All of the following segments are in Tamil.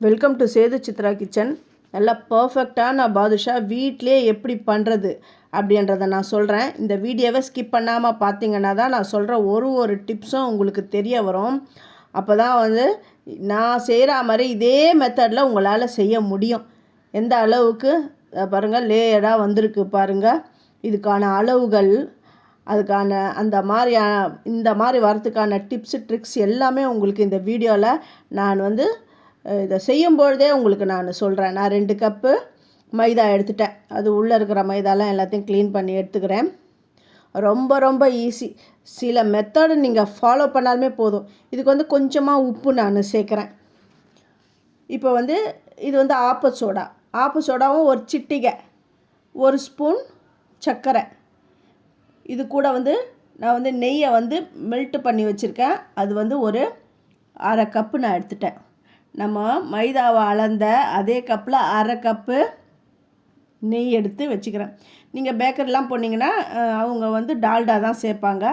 Welcome to Sethu Chitra kitchen நல்லா பர்ஃபெக்டான பாதுஷா வீட்டிலே எப்படி பண்ணுறது அப்படின்றத நான் சொல்கிறேன் இந்த வீடியோவை ஸ்கிப் பண்ணாமல் பார்த்தீங்கன்னா தான் நான் சொல்கிற ஒரு ஒரு டிப்ஸும் உங்களுக்கு தெரிய வரும். அப்போ தான் வந்து நான் செய்கிற மாதிரி இதே மெத்தடில் உங்களால் செய்ய முடியும். எந்த அளவுக்கு? பாருங்கள் லேயராக வந்திருக்கு பாருங்கள் இதுக்கான அளவுகள் அதுக்கான அந்த மாதிரி இந்த மாதிரி வரத்துக்கான டிப்ஸு ட்ரிக்ஸ் எல்லாமே உங்களுக்கு இந்த வீடியோவில் நான் வந்து இதை செய்யும் பொழுதே உங்களுக்கு நான் சொல்கிறேன் நான் ரெண்டு கப்பு மைதா எடுத்துட்டேன். அது உள்ளே இருக்கிற மைதாலாம் எல்லாத்தையும் க்ளீன் பண்ணி எடுத்துக்கிறேன். ரொம்ப ரொம்ப ஈஸி சில மெத்தடு நீங்கள் ஃபாலோ பண்ணாலுமே போதும். இதுக்கு வந்து கொஞ்சமாக உப்பு நான் சேர்க்குறேன். இப்போ வந்து இது வந்து ஆப்ப சோடா. ஆப்ப சோடாவும் ஒரு சிட்டிகை ஒரு ஸ்பூன் சர்க்கரை. இது கூட வந்து நான் வந்து நெய்யை வந்து மெல்ட் பண்ணி வச்சுருக்கேன். அது வந்து ஒரு அரை கப்பு நான் எடுத்துட்டேன். நம்ம மைதாவை அளந்த அதே கப்பில் அரை கப்பு நெய் எடுத்து வச்சுக்கிறேன். நீங்கள் பேக்கரிலாம் போனீங்கன்னா அவங்க வந்து டால்டா தான் சேர்ப்பாங்க.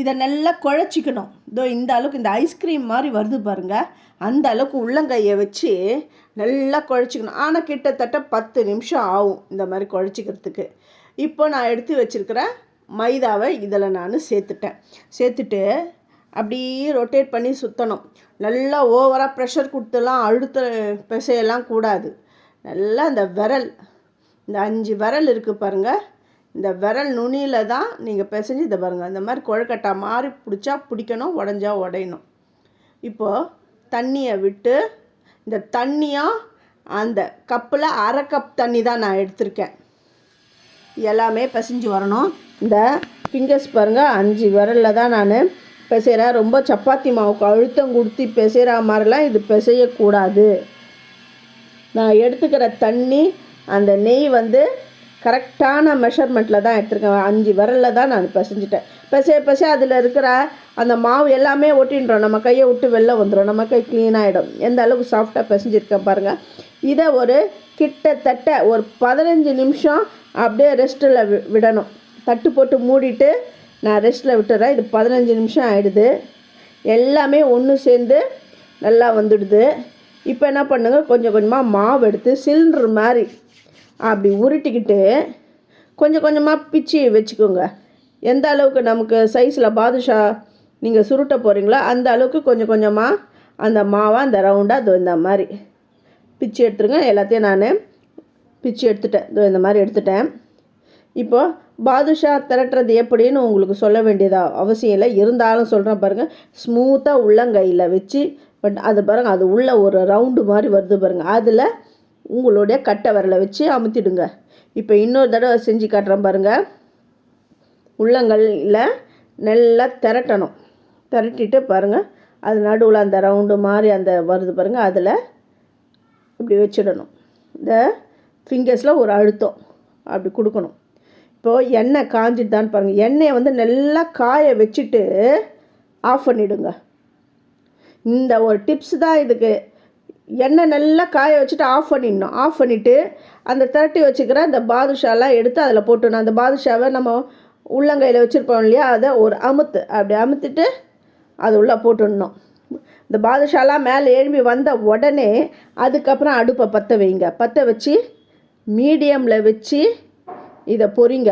இதை நல்லா குழச்சிக்கணும். இதோ இந்த அளவுக்கு இந்த ஐஸ்கிரீம் மாதிரி வருது பாருங்கள் அந்த அளவுக்கு உள்ளங்கையை வச்சு நல்லா குழச்சிக்கணும். ஆனால் கிட்டத்தட்ட பத்து நிமிஷம் ஆகும் இந்த மாதிரி குழச்சிக்கிறதுக்கு. இப்போ நான் எடுத்து வச்சுருக்கிற மைதாவை இதில் நான் சேர்த்துட்டேன். சேர்த்துட்டு அப்படியே ரொட்டேட் பண்ணி சுற்றணும் நல்லா ஓவராக ப்ரெஷர் கொடுத்துலாம் அழுத்த பிசையெல்லாம் கூடாது. நல்லா இந்த விரல் இந்த அஞ்சு விரல் இருக்குது பாருங்கள் இந்த விரல் நுனியில் தான் நீங்கள் பிசைஞ்சு இதை பாருங்கள் இந்த மாதிரி கொழுக்கட்டை மாதிரி பிடிச்சா பிடிக்கணும் உடஞ்சா உடையணும். இப்போது தண்ணியை விட்டு இந்த தண்ணியும் அந்த கப்பில் அரை கப் தண்ணி தான் நான் எடுத்திருக்கேன். எல்லாமே பிசைஞ்சு வரணும். இந்த ஃபிங்கர்ஸ் பாருங்கள் அஞ்சு விரலில் தான் நான் பிசைகிறேன் ரொம்ப சப்பாத்தி மாவுக்கு அழுத்தம் கொடுத்து பிசைகிற மாதிரிலாம் இது பிசையக்கூடாது. நான் எடுத்துக்கிற தண்ணி அந்த நெய் வந்து கரெக்டான மெஷர்மெண்ட்டில் தான் எடுத்துருக்கேன். அஞ்சு விரலில் தான் நான் பிசைஞ்சிட்டேன். பிசைய பிசைய அதில் இருக்கிற அந்த மாவு எல்லாமே ஒட்டின்றோம். நம்ம கையை விட்டு வெளில வந்துடும் நம்ம கை க்ளீனாகிடும் எந்த அளவுக்கு சாஃப்டாக பிசைஞ்சிருக்கேன் பாருங்கள் இதை ஒரு கிட்டத்தட்ட ஒரு பதினஞ்சு நிமிஷம் அப்படியே ரெஸ்ட்டில் வி விடணும். தட்டு போட்டு மூடிட்டு நான் ரெஸ்ட்டில் விட்டுறேன். இது பதினஞ்சு நிமிஷம் ஆகிடுது எல்லாமே ஒன்று சேர்ந்து நல்லா வந்துடுது. இப்போ என்ன பண்ணுங்கள் கொஞ்சம் கொஞ்சமாக மாவு எடுத்து சிலிண்டர் மாதிரி அப்படி உருட்டிக்கிட்டு கொஞ்சம் கொஞ்சமாக பிச்சு வச்சுக்கோங்க. எந்த அளவுக்கு நமக்கு சைஸில் பாதுஷா நீங்கள் சுருட்ட போகிறீங்களோ அந்த அளவுக்கு கொஞ்சம் கொஞ்சமாக அந்த மாவை அந்த ரவுண்டாக அது இந்த மாதிரி பிச்சு எடுத்துருங்க. எல்லாத்தையும் நான் பிச்சு எடுத்துட்டேன். இந்த மாதிரி எடுத்துட்டேன். இப்போது பாதுஷா திரட்டுறது எப்படின்னு உங்களுக்கு சொல்ல வேண்டியதா அவசியம் இல்லை. இருந்தாலும் சொல்கிறேன் பாருங்கள் ஸ்மூத்தாக உள்ளங்கையில் வச்சு பட் அது பாருங்கள் அது உள்ள ஒரு ரவுண்டு மாதிரி வருது பாருங்கள் அதில் உங்களுடைய கட்டை விரலை வச்சு அமுத்திடுங்க. இப்போ இன்னொரு தடவை செஞ்சு காட்டுறேன் பாருங்கள் உள்ளங்கையில் நல்லா திரட்டணும். திரட்டிட்டு பாருங்கள் அது நடுவில் அந்த ரவுண்டு மாதிரி அந்த வருது பாருங்கள் அதில் இப்படி வச்சிடணும். இந்த ஃபிங்கர்ஸில் ஒரு அழுத்தம் அப்படி கொடுக்கணும். இப்போது எண்ணெய் காஞ்சிட்டுதான்னு பாருங்கள் எண்ணெயை வந்து நல்லா காய வச்சுட்டு ஆஃப் பண்ணிவிடுங்க இந்த ஒரு டிப்ஸ் தான் இதுக்கு. எண்ணெய் நல்லா காய வச்சுட்டு ஆஃப் பண்ணிடணும். ஆஃப் பண்ணிவிட்டு அந்த திரட்டி வச்சுக்கிற அந்த பாதுஷாலாம் எடுத்து அதில் போட்டுடணும். அந்த பாதுஷாவை நம்ம உள்ளங்கையில் வச்சுருப்போம் இல்லையா? அதை ஒரு அமுத்து அப்படி அமுத்துட்டு அது உள்ளே போட்டுடணும். இந்த பாதுஷாலாம் மேலே எழும்பி வந்த உடனே அதுக்கப்புறம் அடுப்பை பற்ற வைங்க. பற்ற வச்சு மீடியமில் வச்சு இதை பொறிங்க.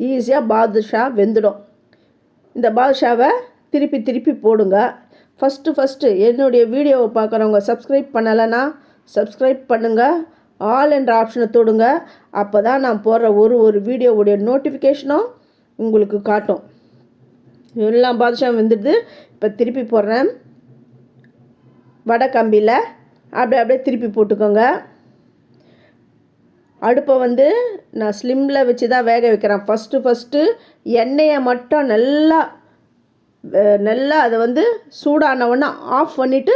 ஈஸியாக பாதுஷா வெந்துடும். இந்த பாதுஷாவை திருப்பி திருப்பி போடுங்க. ஃபஸ்ட்டு ஃபஸ்ட்டு என்னுடைய வீடியோவை பார்க்குறவங்க சப்ஸ்கிரைப் பண்ணலைன்னா சப்ஸ்கிரைப் பண்ணுங்கள் ஆல் என்ற ஆப்ஷனை தொடுங்க. அப்போ தான் நான் போடுற ஒரு ஒரு வீடியோவுடைய நோட்டிஃபிகேஷனும் உங்களுக்கு காட்டும். எல்லாம் பாதுஷா வெந்துடுது. இப்போ திருப்பி போடுறேன். வடை கம்பியில் அப்படியே அப்படியே திருப்பி போட்டுக்கோங்க. அடுப்பை வந்து நான் ஸ்லிம்மில் வச்சு தான் வேக வைக்கிறேன். ஃபஸ்ட்டு ஃபஸ்ட்டு எண்ணெயை மட்டும் நல்லா நல்லா அதை வந்து சூடான உடனே ஆஃப் பண்ணிவிட்டு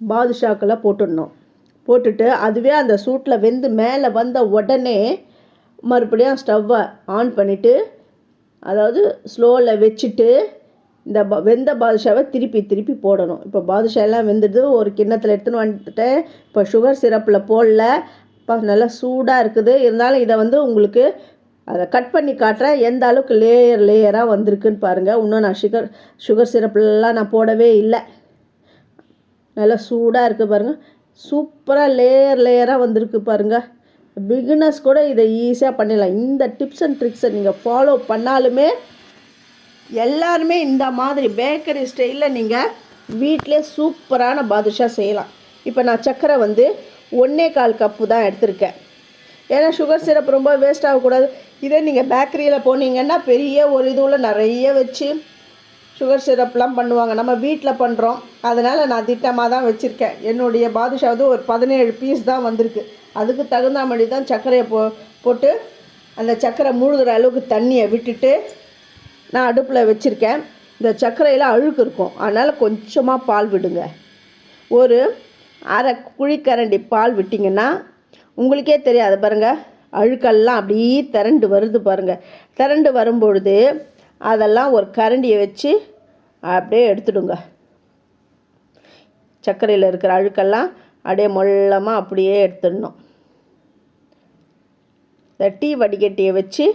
பாதுஷாக்கில் போட்டுடணும். போட்டுட்டு அதுவே அந்த சூட்டில் வெந்து மேலே வந்த உடனே மறுபடியும் ஸ்டவ்வை ஆன் பண்ணிவிட்டு அதாவது ஸ்லோவில் வச்சுட்டு இந்த ப வெந்த பாதுஷாவை திருப்பி திருப்பி போடணும். இப்போ பாதுஷா எல்லாம் வெந்துடுது. ஒரு கிண்ணத்தில் எடுத்துன்னு வந்துட்டேன். இப்போ சுகர் சிரப்பில் போடல. இப்போ நல்லா சூடாக இருக்குது. இருந்தாலும் இதை வந்து உங்களுக்கு அதை கட் பண்ணி காட்டுறேன். எந்த அளவுக்கு லேயர் லேயராக வந்திருக்குன்னு பாருங்கள் இன்னும் நான் சுகர் சுகர் சிரப்லாம் நான் போடவே இல்லை. நல்லா சூடாக இருக்குது பாருங்கள் சூப்பராக லேயர் லேயராக வந்திருக்கு பாருங்கள் பிகினர்ஸ் கூட இதை ஈஸியாக பண்ணிடலாம். இந்த டிப்ஸ் அண்ட் ட்ரிக்ஸை நீங்கள் ஃபாலோ பண்ணாலுமே எல்லாருமே இந்த மாதிரி பேக்கரி ஸ்டைலில் நீங்கள் வீட்டிலே சூப்பரான பாதுஷா செய்யலாம். இப்போ நான் சக்கரை வந்து ஒன்றே கால் கப்பு தான் எடுத்திருக்கேன். ஏன்னா சுகர் சிரப் ரொம்ப வேஸ்ட் ஆகக்கூடாது. இதே நீங்கள் பேக்கரியில் போனீங்கன்னா பெரிய ஒரு இதுவில் நிறைய வச்சு சுகர் சிரப்லாம் பண்ணுவாங்க. நம்ம வீட்டில் பண்ணுறோம் அதனால் நான் திட்டமாக தான் வச்சுருக்கேன். என்னுடைய பாதுஷா வந்து ஒரு பதினேழு பீஸ் தான் வந்திருக்கு. அதுக்கு தகுந்த மாதிரி தான் சர்க்கரையை போ போட்டு அந்த சர்க்கரை மூழ்கிற அளவுக்கு தண்ணியை விட்டுட்டு நான் அடுப்பில் வச்சுருக்கேன். இந்த சர்க்கரையில் அழுக்கு இருக்கும். அதனால் கொஞ்சமாக பால் விடுங்க. ஒரு அரை குழிக்கரண்டி பால் விட்டிங்கன்னா உங்களுக்கே தெரியாது பாருங்கள் அழுக்கெல்லாம் அப்படியே திரண்டு வருது பாருங்கள் திரண்டு வரும்பொழுது அதெல்லாம் ஒரு கரண்டியை வச்சு அப்படியே எடுத்துடுங்க. சர்க்கரையில் இருக்கிற அழுக்கெல்லாம் அப்படியே மொல்லமாக அப்படியே எடுத்துடணும். இந்த டீ வடிகட்டியை வச்சு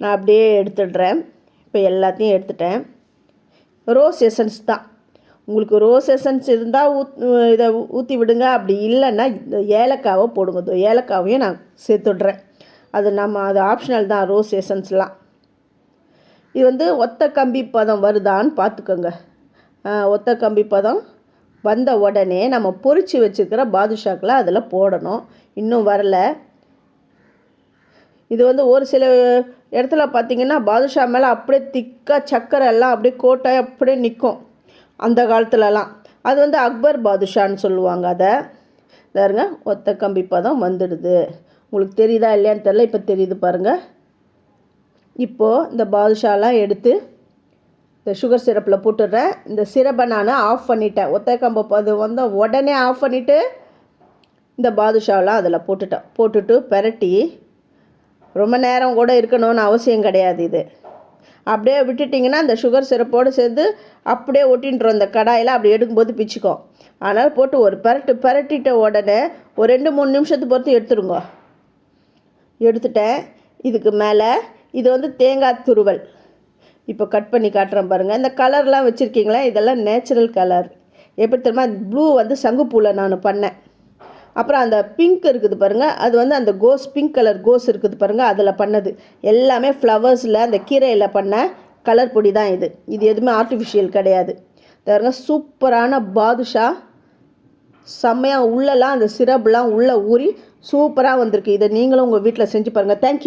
நான் அப்படியே எடுத்துடுறேன். இப்போ எல்லாத்தையும் எடுத்துட்டேன். ரோஸ் எசன்ஸ் தான். உங்களுக்கு ரோஸ் எசன்ஸ் இருந்தால் ஊத் இதை ஊற்றி விடுங்க. அப்படி இல்லைன்னா இந்த ஏலக்காவை போடுங்க. ஏலக்காவையும் நான் சேர்த்துடுறேன். அது நம்ம அது ஆப்ஷனல் தான் ரோஸ் எசன்ஸ்லாம் இது வந்து ஒத்த கம்பி பதம் வருதான்னு பார்த்துக்கோங்க. ஒத்த கம்பி பதம் வந்த உடனே நம்ம பொறிச்சு வச்சுருக்கிற பாதுஷாக்கில் அதில் போடணும். இன்னும் வரல. இது வந்து ஒரு சில இடத்துல பார்த்தீங்கன்னா பாதுஷா மேலே அப்படியே திக்காக சக்கரை எல்லாம் அப்படியே கோட்டை அப்படியே நிற்கும் அந்த காலத்துலலாம். அது வந்து அக்பர் பாதுஷான்னு சொல்லுவாங்க அதை. பாருங்க ஒத்த கம்பி பதம் வந்துடுது. உங்களுக்கு தெரியுதா இல்லையான்னு தெரில இப்போ தெரியுது பாருங்கள் இப்போது இந்த பாதுஷாலாம் எடுத்து இந்த சுகர் சிரப்பில் போட்டுடுறேன். இந்த சிரப்பை நான் ஆஃப் பண்ணிட்டேன். ஒத்த கம்பு அது வந்து உடனே ஆஃப் பண்ணிவிட்டு இந்த பாதுஷாலாம் அதில் போட்டுட்டேன். போட்டுட்டு பெரட்டி ரொம்ப நேரம் கூட இருக்கணும்னு அவசியம் கிடையாது இது. அப்படியே விட்டுட்டிங்கன்னா அந்த சுகர் சிரப்போடு சேர்ந்து அப்படியே ஒட்டின்றோம். இந்த கடாயில் அப்படி எடுக்கும்போது பிச்சுக்கும் அதனால் போட்டு ஒரு பரட்டு பரட்டிட்ட உடனே ஒரு ரெண்டு மூணு நிமிஷத்து பொறுத்து எடுத்துருங்க. எடுத்துட்டேன். இதுக்கு மேலே இது வந்து தேங்காய் துருவல். இப்போ கட் பண்ணி காட்டுறேன் பாருங்கள் இந்த கலர்லாம் வச்சுருக்கீங்களா? இதெல்லாம் நேச்சுரல் கலர் எப்படி தெரியுமா? ப்ளூ வந்து சங்குப்பூவில் நான் பண்ணேன். அப்புறம் அந்த பிங்க் இருக்குது பாருங்கள் அது வந்து அந்த கோஸ் பிங்க் கலர் கோஸ் இருக்குது பாருங்கள் அதில் பண்ணது. எல்லாமே ஃப்ளவர்ஸில் அந்த கீரையில் பண்ண கலர் பொடி தான் இது. இது எதுவுமே ஆர்டிஃபிஷியல் கிடையாது. பாருங்க சூப்பரான பாதுஷா. செம்மையாக உள்ளெல்லாம் அந்த சிரப்லாம் உள்ளே ஊறி சூப்பராக வந்திருக்கு. இதை நீங்களும் உங்கள் வீட்டில் செஞ்சு பாருங்கள் தேங்க்யூ